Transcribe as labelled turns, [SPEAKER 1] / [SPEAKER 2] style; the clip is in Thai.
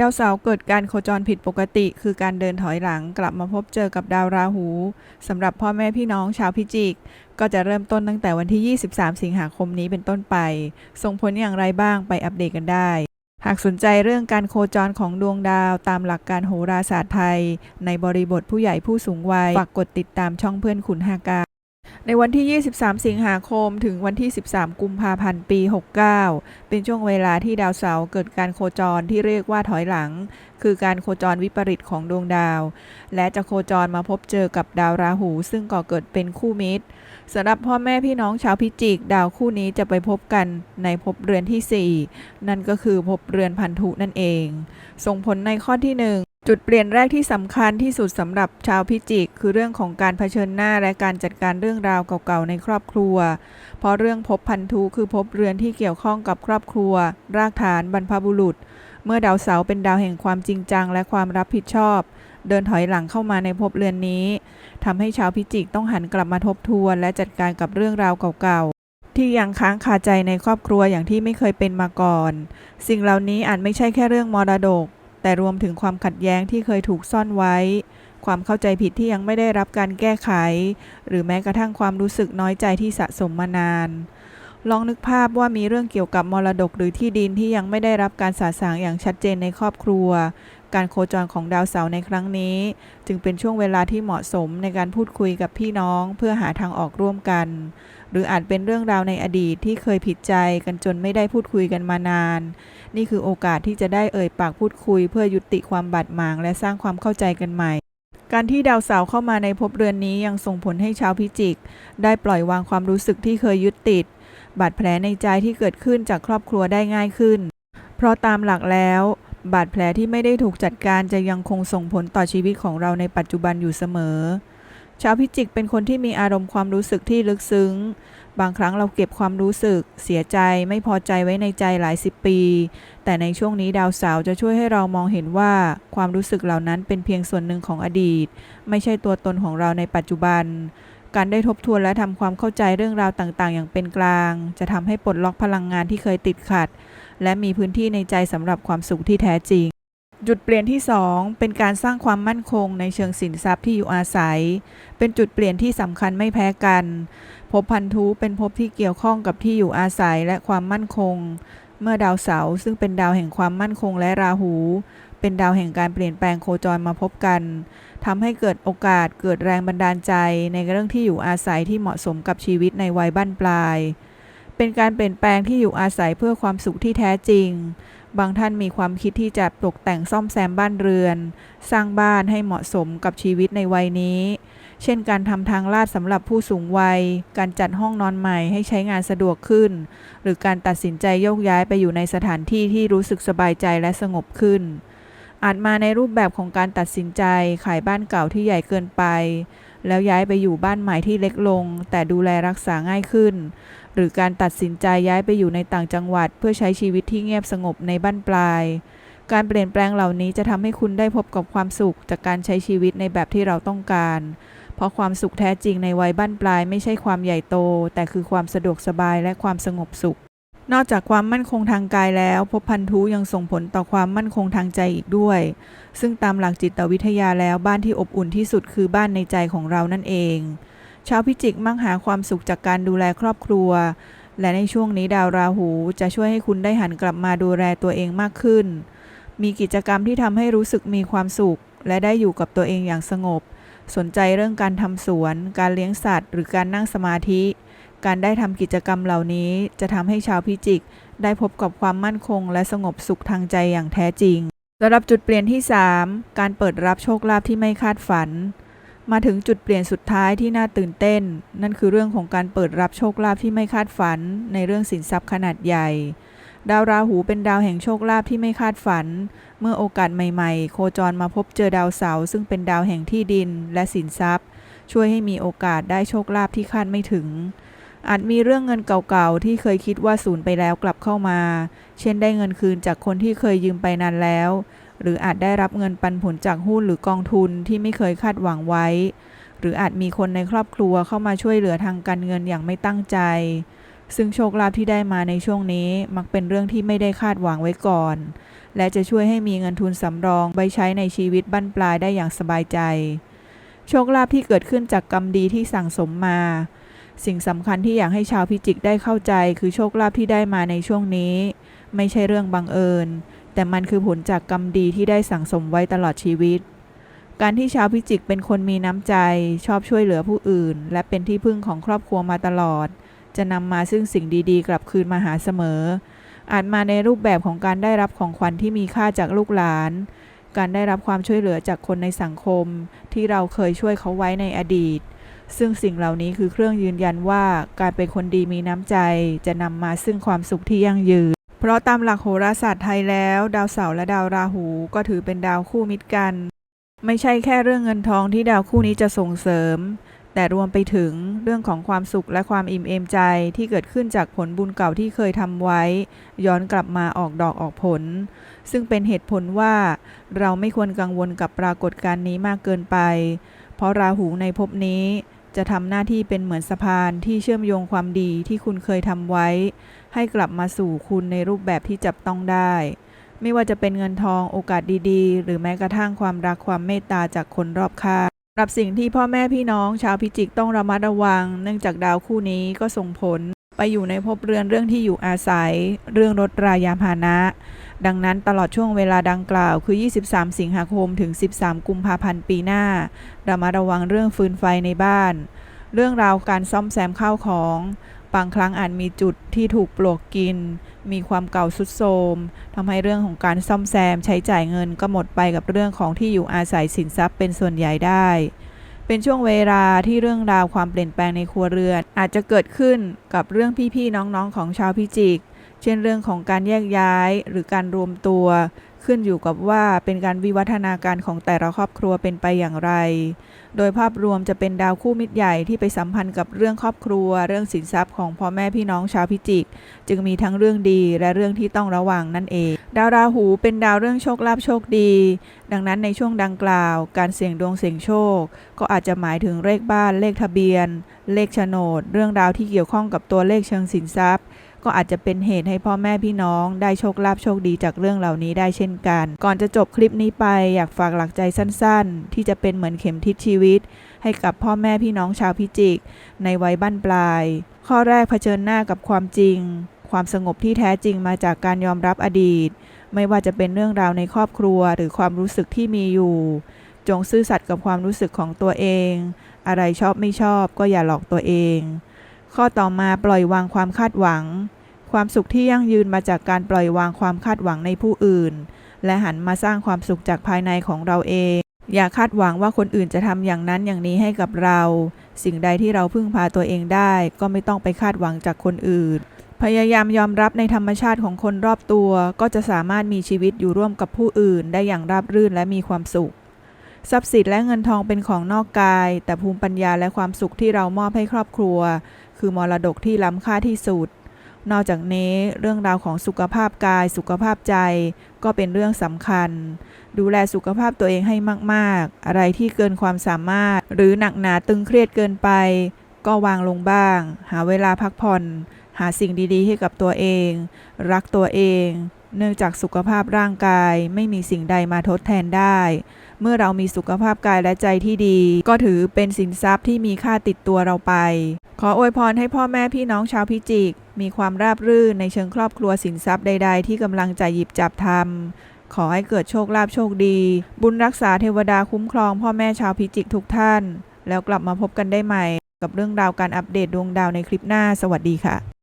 [SPEAKER 1] ดาวเสาร์เกิดการโคจรผิดปกติ คือการเดินถอยหลังกลับมาพบเจอกับดาวราหูสำหรับพ่อแม่พี่น้องชาวพิจิก ก็จะเริ่มต้นตั้งแต่วันที่ 23 สิงหาคมนี้เป็นต้นไป ส่งผลอย่างไรบ้างไปอัปเดตกันได้ หากสนใจเรื่องการโคจรของดวงดาวตามหลักการโหราศาสตร์ไทย ในบริบทผู้ใหญ่ผู้สูงวัยฝากกดติดตามช่องเพื่อนขุนหากา ในวันที่ 23 สิงหาคม ถึงวันที่ 13 กุมภาพันธ์ ปี 69 เป็นช่วงเวลาที่ดาวเสาร์เกิดการโคจรที่เรียกว่าถอยหลัง คือการโคจรวิปริตของดวงดาว และจะโคจรมาพบเจอกับดาวราหู ซึ่งก่อเกิดเป็นคู่มิตรสำหรับพ่อแม่พี่น้องชาวพิจิก ดาวคู่นี้จะไปพบกันในภพเรือนที่ 4 นั่นก็คือภพเรือนพันธุนั่นเอง ส่งผลในข้อที่ 1 จุดเปลี่ยนแรกที่สำคัญที่สุดสำหรับชาวพิจิก คือเรื่องของการเผชิญหน้าและการจัดการเรื่องราวเก่าๆในครอบครัว เพราะเรื่องภพพันธุคือภพเรือนที่เกี่ยวข้องกับครอบครัว รากฐานบรรพบุรุษ เมื่อดาวเสาร์เป็นดาวแห่งความจริงจังและความรับผิดชอบ เดินถอยหลังเข้ามาในภพเรือนนี้ทำให้ชาวพิจิกต้องหันกลับมาทบทวน และจัดการกับเรื่องราวเก่าๆที่ยังค้างคาใจในครอบครัวอย่างที่ไม่เคยเป็นมาก่อน สิ่งเหล่านี้อาจไม่ใช่แค่เรื่องมรดก แต่รวมถึงความขัดแย้งที่เคยถูกซ่อนไว้ ความเข้าใจผิดที่ยังไม่ได้รับการแก้ไข หรือแม้กระทั่งความรู้สึกน้อยใจที่สะสมมานาน ลองนึกภาพว่ามีเรื่องเกี่ยวกับมรดกหรือที่ดินที่ยังไม่ได้รับการสาสางอย่างชัดเจนในครอบครัว การโคจรของดาวเสาร์ในครั้งนี้ จึงเป็นช่วงเวลาที่เหมาะสมในการพูดคุยกับพี่น้องเพื่อหาทางออกร่วมกัน หรืออาจเป็นเรื่องราวในอดีตที่เคยผิดใจกันจนไม่ได้พูดคุยกันมานาน นี่คือโอกาสที่จะได้เอ่ยปากพูดคุย เพื่อยุติความบาดหมางและสร้างความเข้าใจกันใหม่การที่ดาวเสาร์เข้ามาในภพเรือนนี้ยังส่งผลให้ชาวพิจิก ได้ปล่อยวางความรู้สึกที่เคยยึดติด บาดแผลในใจที่เกิดขึ้นจากครอบครัวได้ง่ายขึ้น เพราะตามหลักแล้ว บาดแผลที่ไม่ได้ถูกจัดการจะยังคงส่งผลต่อชีวิตของเราในปัจจุบันอยู่เสมอ ชาวพิจิกเป็นคนที่มีอารมณ์ความรู้สึกที่ลึกซึ้ง บางครั้งเราเก็บความรู้สึก เสียใจไม่พอใจไว้ในใจหลายสิบปี แต่ในช่วงนี้ดาวเสาร์จะช่วยให้เรามองเห็นว่าความรู้สึกเหล่านั้นเป็นเพียงส่วนหนึ่งของอดีต ไม่ใช่ตัวตนของเราในปัจจุบันการได้ทบทวนและทำความเข้าใจเรื่องราวต่างๆ อย่างเป็นกลาง จะทำให้ปลดล็อกพลังงานที่เคยติดขัด และมีพื้นที่ในใจสำหรับความสุขที่แท้จริง จุดเปลี่ยนที่ 2 เป็นการสร้างความมั่นคงในเชิงสินทรัพย์ที่อยู่อาศัย เป็นจุดเปลี่ยนที่สำคัญไม่แพ้กันภพพันธุเป็นภพที่เกี่ยวข้องกับที่อยู่อาศัยและความมั่นคง เมื่อดาวเสาร์ซึ่งเป็นดาวแห่งความมั่นคงและราหู เป็นดาวแห่งการเปลี่ยนแปลงโคจรมาพบกันทำให้เกิดโอกาสเกิดแรงบันดาลใจในเรื่องที่อยู่อาศัยที่เหมาะสมกับชีวิตในวัยบั้นปลาย เป็นการเปลี่ยนแปลงที่อยู่อาศัยเพื่อความสุขที่แท้จริง บางท่านมีความคิดที่จะตกแต่งซ่อมแซมบ้านเรือน สร้างบ้านให้เหมาะสมกับชีวิตในวัยนี้ เช่นการทำทางลาดสำหรับผู้สูงวัย การจัดห้องนอนใหม่ให้ใช้งานสะดวกขึ้น หรือการตัดสินใจโยกย้ายไปอยู่ในสถานที่ที่รู้สึกสบายใจและสงบขึ้นอาจมาในรูปแบบของการตัดสินใจขายบ้านเก่าที่ใหญ่เกินไป แล้วย้ายไปอยู่บ้านใหม่ที่เล็กลง แต่ดูแลรักษาง่ายขึ้น หรือการตัดสินใจย้ายไปอยู่ในต่างจังหวัด เพื่อใช้ชีวิตที่เงียบสงบในบ้านปลาย การเปลี่ยนแปลงเหล่านี้จะทำให้คุณได้พบกับความสุขจากการใช้ชีวิตในแบบที่เราต้องการ เพราะความสุขแท้จริงในวัยบ้านปลายไม่ใช่ความใหญ่โต แต่คือความสะดวกสบายและความสงบสุข นอกจากความมั่นคงทางกายแล้ว ภพพันธุยังส่งผลต่อความมั่นคงทางใจอีกด้วย ซึ่งตามหลักจิตวิทยาแล้วบ้านที่อบอุ่นที่สุดคือบ้านในใจของเรานั่นเอง ชาวพิจิกมักหาความสุขจากการดูแลครอบครัว และในช่วงนี้ดาวราหูจะช่วยให้คุณได้หันกลับมาดูแลตัวเองมากขึ้น มีกิจกรรมที่ทำให้รู้สึกมีความสุข และได้อยู่กับตัวเองอย่างสงบ สนใจเรื่องการทำสวน การเลี้ยงสัตว์ หรือการนั่งสมาธิ การได้ทำกิจกรรมเหล่านี้จะทำให้ชาวพิจิก ได้พบกับความมั่นคง และสงบสุขทางใจอย่างแท้จริงสำหรับจุดเปลี่ยนที่ 3 การเปิดรับโชคลาภที่ไม่คาดฝัน มาถึงจุดเปลี่ยนสุดท้ายที่น่าตื่นเต้น นั่นคือเรื่องของการเปิดรับโชคลาภที่ไม่คาดฝัน ในเรื่องสินทรัพย์ขนาดใหญ่ ดาวราหูเป็นดาวแห่งโชคลาภที่ไม่คาดฝัน เมื่อโอกาสใหม่ๆ โคจรมาพบเจอดาวเสาร์ซึ่งเป็นดาวแห่งที่ดินและสินทรัพย์ ช่วยให้มีโอกาสได้โชคลาภที่คาดไม่ถึง อาจมีเรื่องเงินเก่าๆ ที่เคยคิดว่าสูญไปแล้วกลับเข้ามา เช่นได้เงินคืนจากคนที่เคยยืมไปนานแล้ว หรืออาจได้รับเงินปันผลจากหุ้นหรือกองทุนที่ไม่เคยคาดหวังไว้ หรืออาจมีคนในครอบครัวเข้ามาช่วยเหลือทางการเงินอย่างไม่ตั้งใจ ซึ่งโชคลาภที่ได้มาในช่วงนี้มักเป็นเรื่องที่ไม่ได้คาดหวังไว้ก่อน และจะช่วยให้มีเงินทุนสำรองไว้ใช้ในชีวิตบั้นปลายได้อย่างสบายใจ โชคลาภที่เกิดขึ้นจากกรรมดีที่สั่งสมมา สิ่งสำคัญที่อยากให้ชาวพิจิกได้เข้าใจคือโชคลาภที่ได้มาในช่วงนี้ ไม่ใช่เรื่องบังเอิญ แต่มันคือผลจากกรรมดีที่ได้สั่งสมไว้ตลอดชีวิต การที่ชาวพิจิกเป็นคนมีน้ำใจ ชอบช่วยเหลือผู้อื่น และเป็นที่พึ่งของครอบครัวมาตลอด จะนำมาซึ่งสิ่งดีๆ กลับคืนมาหาเสมอ อาจมาในรูปแบบของการได้รับของขวัญที่มีค่าจากลูกหลาน การได้รับความช่วยเหลือจากคนในสังคม ที่เราเคยช่วยเขาไว้ในอดีต ซึ่งสิ่งเหล่านี้คือเครื่องยืนยันว่าการเป็นคนดีมีน้ำใจ จะนำมาซึ่งความสุขที่ยั่งยืน เพราะตามหลักโหราศาสตร์ไทยแล้ว ดาวเสาร์และดาวราหูก็ถือเป็นดาวคู่มิตรกัน ไม่ใช่แค่เรื่องเงินทองที่ดาวคู่นี้จะส่งเสริม แต่รวมไปถึงเรื่องของความสุขและความอิ่มเอมใจที่เกิดขึ้นจากผลบุญเก่าที่เคยทำไว้ ย้อนกลับมาออกดอกออกผล ซึ่งเป็นเหตุผลว่า เราไม่ควรกังวลกับปรากฏการณ์นี้มากเกินไป เพราะราหูในภพนี้ จะทำหน้าที่เป็นเหมือนสะพานที่เชื่อมโยงความดีที่คุณเคยทำไว้ ให้กลับมาสู่คุณในรูปแบบที่จับต้องได้ ไม่ว่าจะเป็นเงินทองโอกาสดีๆ หรือแม้กระทั่งความรักความเมตตาจากคนรอบข้างรับสิ่งที่พ่อแม่พี่น้องชาวพิจิกต้องระมัดระวัง เนื่องจากดาวคู่นี้ก็ส่งผล ไปอยู่ในภพเรือนเรื่องที่อยู่อาศัย เรื่องรถรายาพานะ ดังนั้นตลอดช่วงเวลาดังกล่าวคือ 23 สิงหาคมถึง 13 กุมภาพันธ์ปีหน้าระมัดระวังเรื่องฟืนไฟในบ้าน เรื่องราวการซ่อมแซมข้าวของบางครั้งอาจมีจุดที่ถูกปลวกกิน มีความเก่าสุดโทรมทำให้เรื่องของการซ่อมแซมใช้จ่ายเงินก็หมดไปกับเรื่องของที่อยู่อาศัยสินทรัพย์เป็นส่วนใหญ่ได้ เป็นช่วงเวลาที่เรื่องราวความเปลี่ยนแปลงในครัวเรือน อาจจะเกิดขึ้นกับเรื่องพี่ๆน้องๆของชาวพิจิก เช่นเรื่องของการแยกย้ายหรือการรวมตัว ขึ้นอยู่กับว่าเป็นการวิวัฒนาการของแต่ละครอบครัวเป็นไปอย่างไร โดยภาพรวมจะเป็นดาวคู่มิตรใหญ่ที่ไปสัมพันธ์กับเรื่องครอบครัว เรื่องสินทรัพย์ของพ่อแม่พี่น้องชาวพิจิก จึงมีทั้งเรื่องดีและเรื่องที่ต้องระวังนั่นเอง ดาวราหูเป็นดาวเรื่องโชคลาภโชคดี ดังนั้นในช่วงดังกล่าว การเสี่ยงดวงเสี่ยงโชค ก็อาจจะหมายถึงเลขบ้านเลขทะเบียน เลขโฉนด เรื่องราวที่เกี่ยวข้องกับตัวเลขเชิงสินทรัพย์ ก็อาจจะเป็นเหตุให้พ่อแม่พี่น้อง ได้โชคลาภโชคดีจากเรื่องเหล่านี้ได้เช่นกัน ก่อนจะจบคลิปนี้ไปอยากฝากหลักใจสั้นๆ ที่จะเป็นเหมือนเข็มทิศชีวิต ให้กับพ่อแม่พี่น้องชาวพิจิก ในวัยบั้นปลาย ข้อแรกเผชิญหน้ากับความจริง ความสงบที่แท้จริงมาจากการยอมรับอดีต ไม่ว่าจะเป็นเรื่องราวในครอบครัวหรือความรู้สึกที่มีอยู่ จงซื่อสัตย์กับความรู้สึกของตัวเอง อะไรชอบไม่ชอบก็อย่าหลอกตัวเอง ข้อต่อมาปล่อยวางความคาดหวัง ความสุขที่ยั่งยืนมาจากการปล่อยวางความคาดหวังในผู้อื่น และหันมาสร้างความสุขจากภายในของเราเอง อย่าคาดหวังว่าคนอื่นจะทำอย่างนั้นอย่างนี้ให้กับเรา สิ่งใดที่เราพึ่งพาตัวเองได้ ก็ไม่ต้องไปคาดหวังจากคนอื่น พยายามยอมรับในธรรมชาติของคนรอบตัว ก็จะสามารถมีชีวิตอยู่ร่วมกับผู้อื่น ได้อย่างราบรื่นและมีความสุข ทรัพย์สินและเงินทองเป็นของนอกกาย แต่ภูมิปัญญาและความสุขที่เรามอบให้ครอบครัว คือมรดกที่ล้ำค่าที่สุด นอกจากนี้เรื่องราวของสุขภาพกาย สุขภาพใจ ก็เป็นเรื่องสำคัญ ดูแลสุขภาพตัวเองให้มากๆ อะไรที่เกินความสามารถ หรือหนักหนาตึงเครียดเกินไป ก็วางลงบ้าง หาเวลาพักผ่อน หาสิ่งดีๆ ให้กับตัวเอง รักตัวเอง เนื่องจากสุขภาพร่างกายไม่มีสิ่งใดมาทดแทนได้ เมื่อเรามีสุขภาพกายและใจที่ดี ก็ถือเป็นสินทรัพย์ที่มีค่าติดตัวเราไป ขออวยพรให้พ่อแม่พี่น้องชาวพิจิก มีความราบรื่นในเชิงครอบครัวสินทรัพย์ใด ๆ ที่กำลังจะหยิบจับทำขอให้เกิดโชคลาภโชคดี บุญรักษาเทวดาคุ้มครองพ่อแม่ชาวพิจิกทุกท่าน แล้วกลับมาพบกันได้ใหม่ กับเรื่องราวการอัปเดตดวงดาวในคลิปหน้า สวัสดีค่ะ